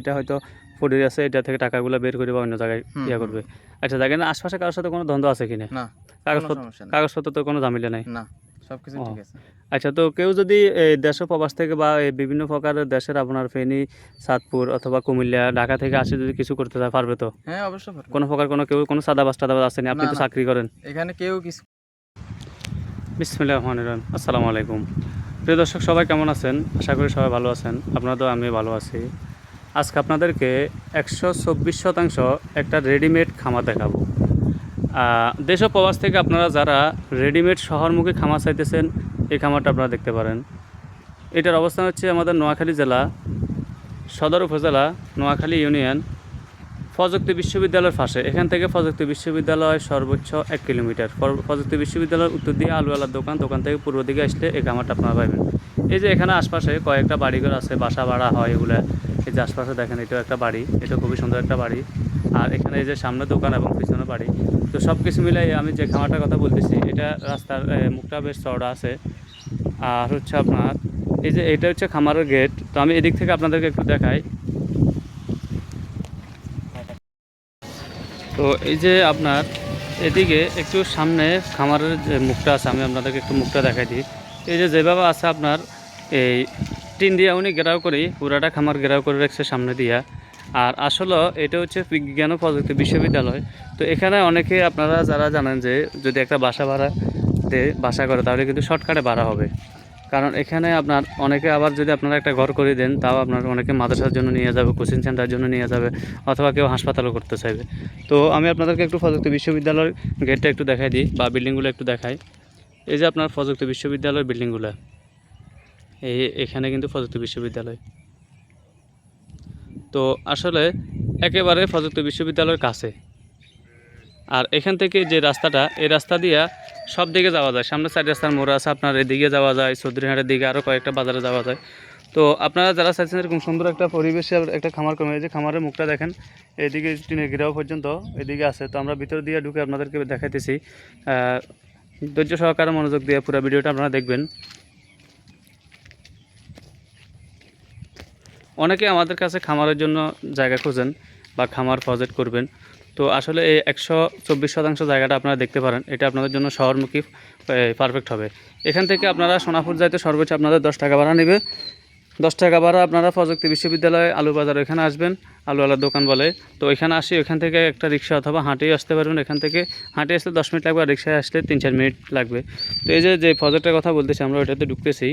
এটা হয়তো পড়ে আছে এটা থেকে টাকাগুলো বের করে বা অন্য জায়গায় ইয়া করবে। আচ্ছা জায়গা না আশপাশে কারোর সাথে কোনো দ্বন্দ্ব আছে কিনা? না কাগজপত্র কাগজপত্র তো কোনো ঝামেলা নাই। না সবকিছু ঠিক আছে। আচ্ছা তো কেউ যদি এই দেশ প্রবাস থেকে বা এই বিভিন্ন প্রকারের দেশের আপনার ফেনী সাতপুর অথবা কুমিল্লা ঢাকা থেকে আসে যদি কিছু করতে চায় পারবে তো? হ্যাঁ অবশ্যই পারবে। কোনো প্রকার কোনো কেউ কোনো সাদাবাস টাদাবাস আসেনি আপনি তো চাকরি করেন। এখানে কেউ কিছু বিসমিল্লাহ রহমান রহিম। আসসালামু আলাইকুম। প্রিয় দর্শক সবাই কেমন আছেন? আশা করি সবাই ভালো আছেন। আপনারা তো আমি ভালো আছি। আজকে আপনাদেরকে একশো চব্বিশ শতাংশ একটা রেডিমেড খামার দেখাবো। দেশ প্রবাস থেকে আপনারা যারা রেডিমেড শহরমুখী খামার চাইতেছেন, এই খামারটা আপনারা দেখতে পারেন। এটার অবস্থান হচ্ছে আমাদের নোয়াখালী জেলা, সদর উপজেলা, নোয়াখালী ইউনিয়ন, প্রযুক্তি বিশ্ববিদ্যালয়ের পাশে। এখান থেকে প্রযুক্তি বিশ্ববিদ্যালয় সর্বোচ্চ এক কিলোমিটার। প্র- প্রযুক্তি বিশ্ববিদ্যালয়ের উত্তর দিয়ে আলুওয়ালার দোকান দোকান থেকে পূর্ব দিকে আসলে এই খামারটা আপনারা পাবেন। এই যে এখানে আশপাশে কয়েকটা বাড়িঘর আছে, বাসা ভাড়া হয় এগুলো। এই যে আশপাশে দেখেন, এটাও একটা বাড়ি এটা খুবই সুন্দর একটা বাড়ি। আর এখানে এই যে সামনে দোকান এবং পিছনে বাড়ি। তো সব কিছু মিলাই আমি যে খামারটার কথা বলতেছি, এটা রাস্তার মুখটা বেশ চওড়া আছে। আর হচ্ছে আপনার, এই যে এটা হচ্ছে খামারের গেট। তো আমি এদিক থেকে আপনাদেরকে একটু দেখাই। তো এই যে আপনার, এদিকে একটু সামনে খামারের যে মুখটা আছে, আমি আপনাদেরকে একটু মুখটা দেখাই দিই। এই যে যেভাবে আছে আপনার, এই টিন দিয়া উনি ঘেরাও করি, পুরাটা খামার ঘেরাও করে রাখছে সামনে দিয়া। আর আসলে এটা হচ্ছে বিজ্ঞান ও প্রযুক্তি বিশ্ববিদ্যালয়। তো এখানে অনেকে আপনারা যারা জানেন যে যদি একটা বাসা ভাড়া দিয়ে বাসা করে, তাহলে কিন্তু শর্টকাটে ভাড়া হবে। কারণ এখানে আপনার অনেকে আবার যদি আপনারা একটা ঘর করে দেন, তাও আপনার অনেকে মাদ্রাসার জন্য নিয়ে যাবে, কোচিং সেন্টারের জন্য নিয়ে যাবে, অথবা কেউ হাসপাতালও করতে চাইবে। তো আমি আপনাদেরকে একটু প্রযুক্তি বিশ্ববিদ্যালয়ের গেটটা একটু দেখাই দিই, বা বিল্ডিংগুলো একটু দেখাই। এই যে আপনার প্রযুক্তি বিশ্ববিদ্যালয়ের বিল্ডিংগুলো এখানে কিন্তু প্রযুক্তি বিশ্ববিদ্যালয়। তো আসলে একেবারে প্রযুক্তি বিশ্ববিদ্যালয়ের কাছে। আর এখান থেকে যে রাস্তাটা, এই রাস্তা দিয়া সব দিকে যাওয়া যায়। সামনে চার রাস্তার মোড় আছে, আপনার এদিকে যাওয়া যায়, চৌধুরীহাটের দিকে আরও কয়েকটা বাজারে যাওয়া যায়। তো আপনারা যারা চাইছেন এরকম সুন্দর একটা পরিবেশে একটা খামার কমে যে খামারের মুখটা দেখেন, এদিকে টিনের ঘেরাও পর্যন্ত এদিকে আছে। তো আমরা ভিতর দিয়ে ঢুকে আপনাদেরকে দেখাইতেছি। ধৈর্য সহকারে মনোযোগ দিয়ে পুরো ভিডিওটা আপনারা দেখবেন। অনেকে আমাদের কাছে খামারের জন্য জায়গা খোঁজেন বা খামার প্রজেক্ট করবেন। তো আসলে এই একশো চব্বিশ শতাংশ জায়গাটা আপনারা দেখতে পারেন। এটা আপনাদের জন্য শহরমুখী পারফেক্ট হবে। এখান থেকে আপনারা সোনাপুর যাইতে সর্বোচ্চ আপনাদের দশ টাকা ভাড়া নেবে। দশ টাকা ভাড়া আপনারা প্রযুক্তি বিশ্ববিদ্যালয় আলু বাজার ওইখানে আসবেন, আলুওয়ালার দোকান বলে। তো ওইখানে আসি, ওইখান থেকে একটা রিক্সা অথবা হাঁটেই আসতে পারবেন। এখান থেকে হাঁটে আসলে দশ মিনিট লাগবে আর রিক্সায় আসলে তিন চার মিনিট লাগবে। তো এই যে যে প্রজেক্টের কথা বলতেছি আমরা, ওইটাতে ঢুকতেছি।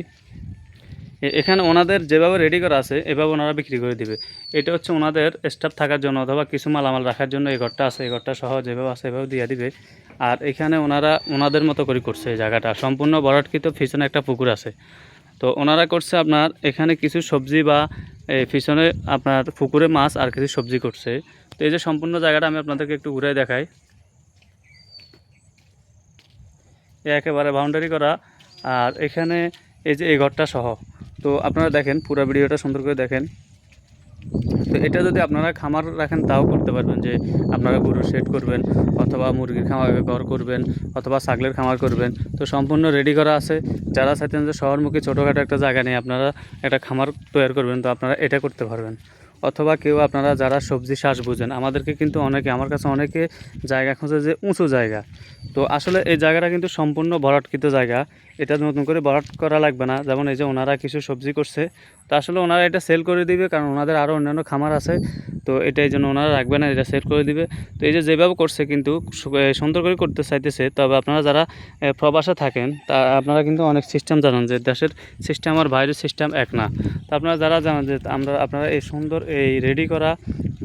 এখানে ওনাদের যেভাবে রেডি করা আছে, এভাবে ওনারা বিক্রি করে দিবে। এটা হচ্ছে ওনাদের স্টাফ থাকার জন্য অথবা কিছু মালামাল রাখার জন্য, এই ঘরটা আছে, এই ঘরটা সহ যেভাবে আছে এভাবে দিয়ে দিবে। আর এখানে ওনারা ওনাদের মতো করে করছে এই জায়গাটা। সম্পূর্ণ বরাটকৃত পিছনে একটা পুকুর আছে। তো ওনারা করছে আপনার, এখানে কিছু সবজি বা এই পিছনে আপনার পুকুরে মাছ আর কিছু সবজি করছে। তো এই যে সম্পূর্ণ জায়গাটা আমি আপনাদেরকে একটু ঘুরে দেখাই। একেবারে বাউন্ডারি করা। আর এখানে এই যে এই ঘরটা সহ। তো আপনারা দেখেন, পুরো ভিডিওটা সুন্দর করে দেখেন। তো এটা যদি আপনারা খামার রাখেন, তাও করতে পারবেন যে আপনারা গরুর শেড করবেন, অথবা মুরগির খামার ঘর করবেন, অথবা ছাগলের খামার করবেন। তো সম্পূর্ণ রেডি করা আছে। যারা চাইতেন যে শহরমুখী, ছোটোখাটো একটা জায়গা নিয়ে আপনারা একটা খামার তৈরি করবেন, তো আপনারা এটা করতে পারবেন। অথবা কেউ আপনারা যারা সবজি চাষ বুঝেন, আমাদেরকে কিন্তু অনেকে, আমার কাছে অনেকে জায়গা খোঁজে যে উঁচু জায়গা। তো আসলে এই জায়গাটা কিন্তু সম্পূর্ণ ভরাটকৃত জায়গা। এটা নতুন করে ভরাট করা লাগবে না। যেমন এই যে ওনারা কিছু সবজি করছে, তো আসলে ওনারা এটা সেল করে দিবে, কারণ ওনাদের আরও অন্যান্য খামার আছে। তো এটা এই জন্য ওনারা রাখবে না, এটা সেল করে দিবে। তো এই যে যেভাবে করছে কিন্তু সুন্দর করে করতে চাইতেছে, তবে আপনারা যারা প্রবাসে থাকেন, তা আপনারা কিন্তু অনেক সিস্টেম জানেন যে দেশের সিস্টেম আর বাইরের সিস্টেম এক না। তো আপনারা যারা জানেন যে আমরা, আপনারা এই সুন্দর এই রেডি করা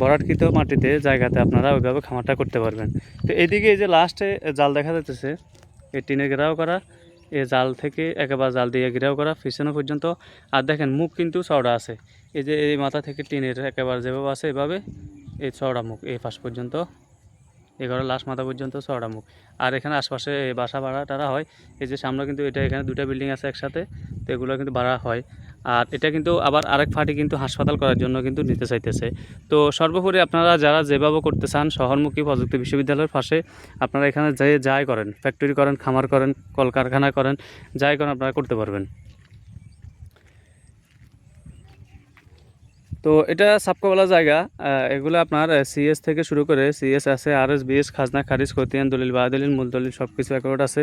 ভরাটকৃত মাটিতে জায়গাতে আপনারা ওইভাবে খামারটা করতে পারবেন। তো এদিকে এই যে লাস্টে জাল দেখা যাচ্ছে এই টিনে ঘেরাও করা এই জাল থেকে একেবারে জাল দিয়ে ঘেরাও করা, পিছনে পর্যন্ত, আর দেখেন মুখ কিন্তু চওড়া আছে। এই যে এই মাথা থেকে টিনের একেবারে যেভাবে আছে এভাবে, এই চওড়া মুখ, এই পাশ পর্যন্ত ঘরের লাস্ট মাথা পর্যন্ত চওড়া মুখ। আর এখানে আশপাশে বাসা ভাড়া টাড়া হয়। এই যে সামনে কিন্তু এটা এখানে দুটা বিল্ডিং আছে একসাথে, তো এগুলো কিন্তু ভাড়া হয়। আর এটা কিন্তু আবার আরেক ফাটি কিন্তু হাসপাতাল করার জন্য কিন্তু নিতে চাইতেছে। তো সর্বোপরি আপনারা যারা যেভাবে করতে চান শহরমুখী প্রযুক্তি বিশ্ববিদ্যালয়ের পাশে, আপনারা এখানে যে যাই করেন ফ্যাক্টরি করেন, খামার করেন, কলকারখানা করেন, যাই করেন, আপনারা করতে পারবেন। তো এটা সাবকোবালা জায়গা এগুলো আপনার সিএস থেকে শুরু করে সিএস আছে আর এস বিএস খাজনা, খারিজ, খতিয়ান, দলিল বা দলিল মূল দলিল সব কিছু অ্যাকাউন্ট আছে।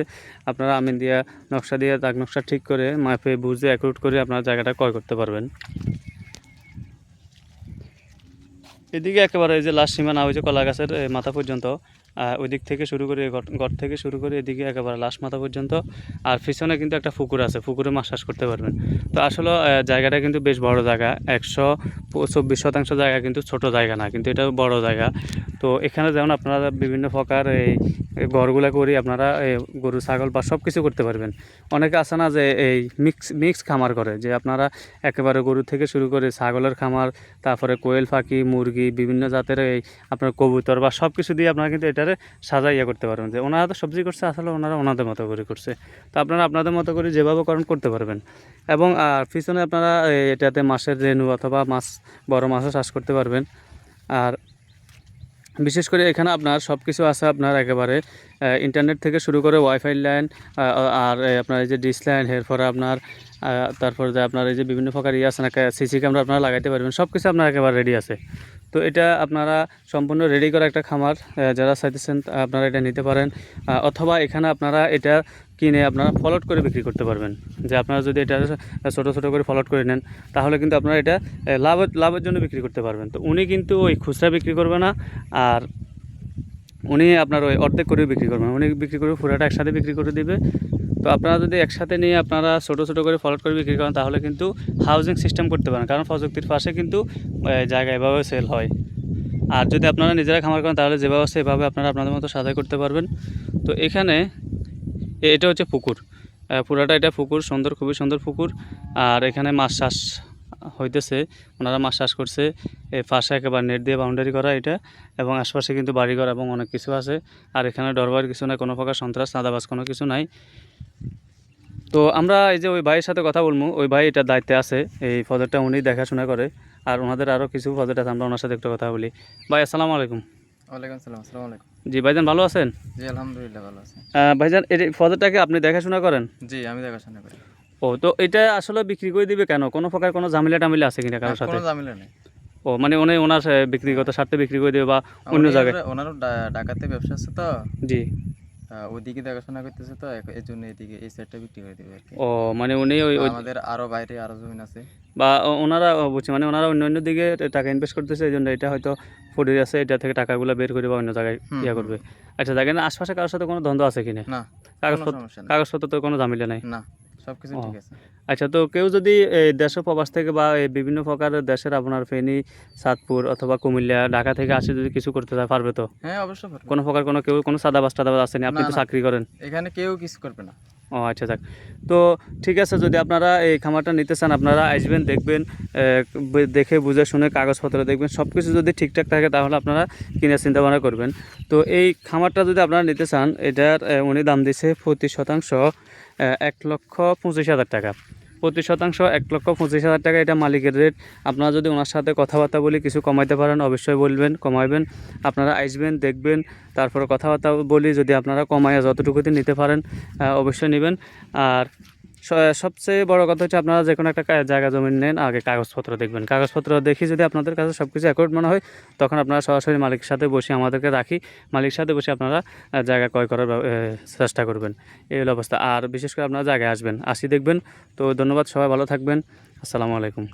আপনারা আমিন দিয়া নকশা দিয়ে দাগ নকশা ঠিক করে, মাপে, বুঝে অ্যাকাউন্ট করে আপনারা জায়গাটা ক্রয় করতে পারবেন। এদিকে একেবারে এই যে লাস্ট সীমানা ওই যে কলা গাছের মাথা পর্যন্ত। ওই দিক থেকে শুরু করে ঘর থেকে শুরু করে এদিকে একেবারে লাস্ট মাথা পর্যন্ত। আর পিছনে কিন্তু একটা পুকুর আছে, পুকুরে মাছ চাষ করতে পারবেন। তো আসলে জায়গাটা কিন্তু বেশ বড় জায়গা। একশো চব্বিশ শতাংশ জায়গা কিন্তু ছোট জায়গা না, কিন্তু এটা বড় জায়গা। তো এখানে যেমন আপনারা বিভিন্ন প্রকার এই ঘরগুলা করে, আপনারা এই গরু, ছাগল বা সব কিছু করতে পারবেন। অনেকে আছে না যে এই মিক্স মিক্স খামার করে, যে আপনারা একেবারে গরু থেকে শুরু করে ছাগলের খামার, তারপরে কোয়েল পাখি, মুরগি, বিভিন্ন জাতের এই আপনার কবুতর বা সব কিছু দিয়ে আপনারা কিন্তু এটারে সাজাইয়া করতে পারবেন যে ওনারা তো সবজি করছে, আসলে ওনারা ওনাদের মতো করে করছে। তো আপনারা আপনাদের মতো করে যেভাবে করেন, করতে পারবেন। এবং আর পিছনে আপনারা এটাতে মাছের রেনু অথবা মাছ, বড় মাছও চাষ করতে পারবেন। আর বিশেষ করে এখানে আপনার সব কিছু আছে আপনার একেবারে ইন্টারনেট থেকে শুরু করে ওয়াইফাই লাইন আর আপনার এই যে ডিস লাইন এরপরে আপনার তারপর যে আপনার এই যে বিভিন্ন প্রকার ইয়ে আছে না সিসি ক্যামেরা আপনারা লাগাইতে পারবেন সব কিছু আপনার একেবারে রেডি আছে। তো এটা আপনারা সম্পূর্ণ রেডি করা একটা খামার যারা চাইতেছেন আপনারা এটা নিতে পারেন অথবা এখানে আপনারা এটা কিনে আপনারা ফলট করে বিক্রি করতে পারবেন। যে আপনারা যদি এটা ছোটো ছোটো করে ফলট করে নেন, তাহলে কিন্তু আপনারা এটা লাভ লাভের জন্য বিক্রি করতে পারবেন। তো উনি কিন্তু ওই খুচরা বিক্রি করবে না, আর উনি আপনার ওই অর্ধেক করে বিক্রি করবেন উনি বিক্রি করে পুরোটা একসাথে বিক্রি করে দিবে তো আপনারা যদি একসাথে নিয়ে আপনারা ছোটো ছোটো করে ফলট করে বিক্রি করেন, তাহলে কিন্তু হাউজিং সিস্টেম করতে পারেন। কারণ প্রযুক্তির পাশে কিন্তু জায়গা এভাবে সেল হয়। আর যদি আপনারা নিজেরা খামার করেন, তাহলে যেভাবে এভাবে আপনারা আপনাদের মতো সাজাই করতে পারবেন। তো এখানে এটা হচ্ছে পুকুর। পুরাটা এটা পুকুর, সুন্দর, খুবই সুন্দর পুকুর। আর এখানে মাছ চাষ হইতেছে, ওনারা মাছ চাষ করছে। এই পাশে একেবারে নেট দিয়ে বাউন্ডারি করা এটা, এবং আশপাশে কিন্তু বাড়িঘর এবং অনেক কিছু আছে। আর এখানে ডরবার কিছু নাই, কোনো প্রকার সন্ত্রাস চাঁদাবাজ কোনো কিছু নাই। তো আমরা এই যে ওই ভাইয়ের সাথে কথা বলব ওই ভাই এটার দায়িত্বে আছে এই প্রজেক্টটা উনি দেখাশোনা করে আর ওনাদের আরও কিছু প্রজেক্ট আছে আমরা ওনার সাথে একটু কথা বলি। ভাই আসসালামু আলাইকুম। ওয়ালাইকুম সালাম আসসালামু আলাইকুম। জি ভাইজান ভালো আছেন? জি আলহামদুলিল্লাহ ভালো আছি। ভাইজান এই প্রজেক্টটাকে আপনি দেখাশোনা করেন? জি আমি দেখাশোনা করি। ও তো এটা আসলে বিক্রি করে দিবে কেন? কোনো প্রকার কোনো ঝামেলা টামিলা আছে কিনা কারোর সাথে কোনো ঝামেলা নেই। ও মানে উনি ওনার আহ, ব্যক্তিগত স্বার্থে বিক্রি করে দেবে বা অন্য জায়গায়? ওনারও ডা- ঢাকাতে ব্যবসা আছে তো। জি। আহ, ওইদিকে দেখাশোনা করতেছে তো জন্য এদিকে এই সাইডটা বিক্রি করে দিবে ও মানে উনি ওই আমাদের আরও বাইরে আরও আছে। বা ওনারা বুঝছি মানে ওনারা অন্য অন্য দিকে টাকা ইনভেস্ট করতেছে এই জন্য এটা হয়তো ফুটে আছে এটা থেকে টাকাগুলো বের করে বা অন্য জায়গায় ইয়ে করবে। আচ্ছা দেখেন আশপাশে কারোর সাথে কোনো দ্বন্দ্ব আছে কিনা? না কাগজপত্র কাগজপত্র তো কোনো ঝামেলা নাই? না। সবকিছু। ঠিক আছে। আচ্ছা তো কেউ যদি দেশ প্রবাস থেকে বা বিভিন্ন প্রকারের দেশের আপনার ফেনী সাতপুর অথবা কুমিল্লা ঢাকা থেকে আসে যদি কিছু করতে চায় পারবে তো? হ্যাঁ অবশ্যই পারবে। কোনো প্রকার কোনো কেউ কোনো সাদাবাস টাদাবাস আসেনি আপনি তো চাকরি করেন? এখানে কেউ কিছু করবে না। ও আচ্ছা যাক। তো ঠিক আছে যদি আপনারা এই খামারটা নিতে চান আপনারা আসবেন দেখবেন দেখে বুঝে শুনে কাগজপত্র দেখবেন সব কিছু যদি ঠিকঠাক থাকে তাহলে আপনারা কিনে চিন্তা ভাবনা করবেন। তো এই খামারটা যদি আপনারা নিতে চান এটার উনি দাম দিছে প্রতি শতাংশ। এক লক্ষ পঁচিশ হাজার টাকা। প্রতি শতাংশ এক লক্ষ পঁচিশ হাজার টাকা এটা মালিকের রেট আপনারা যদি ওনার সাথে কথাবার্তা বলি, কিছু কমাইতে পারেন, অবশ্যই বলবেন, কমাইবেন। আপনারা আসবেন, দেখবেন, তারপরে কথাবার্তা বলি, যদি আপনারা কমাইয়া দিন নিতে পারেন অবশ্যই নেবেন। আর সবচেয়ে বড় কথা হচ্ছে আপনারা যে কোনো একটা জায়গা জমিন নেন, আগে কাগজপত্র দেখবেন। কাগজপত্র দেখি যদি আপনাদের কাছে সব কিছু অ্যাকর্ড মনে হয়, তখন আপনারা সরাসরি মালিকের সাথে বসে আমাদেরকে রাখি। মালিকের সাথে বসে আপনারা জায়গা ক্রয় করার চেষ্টা করবেন। এই অবস্থা। আর বিশেষ করে আপনারা জায়গায় আসবেন। আসি দেখবেন। তো ধন্যবাদ, সবাই ভালো থাকবেন। আসসালামু আলাইকুম।